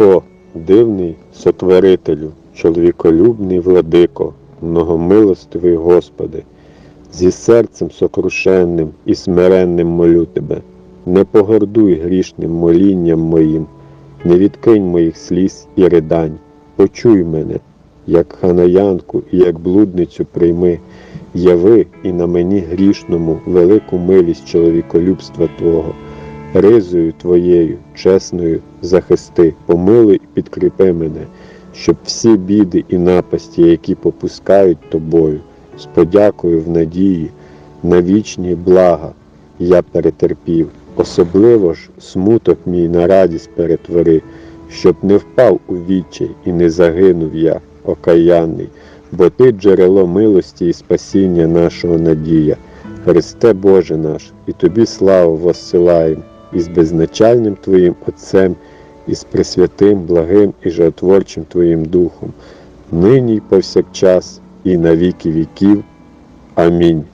О, дивний сотворителю, чоловіколюбний владико, многомилостивий Господи, зі серцем сокрушенним і смиренним молю Тебе, не погордуй грішним молінням моїм, не відкинь моїх сліз і ридань, почуй мене, як ханаянку і як блудницю прийми, яви і на мені грішному велику милість чоловіколюбства Твого ризою твоєю, чесною, захисти, помилуй і підкріпи мене, щоб всі біди і напасті, які попускають тобою, з подякою в надії, на вічні блага я перетерпів. Особливо ж смуток мій на радість перетвори, щоб не впав у відчай і не загинув я, окаянний, бо ти джерело милості і спасіння нашого надія. Христе Боже наш, і тобі славу воссилаєм, і з безначальним Твоїм Отцем, і з пресвятим, благим і жертворчим Твоїм Духом, нині й повсякчас, і на віки віків. Амінь.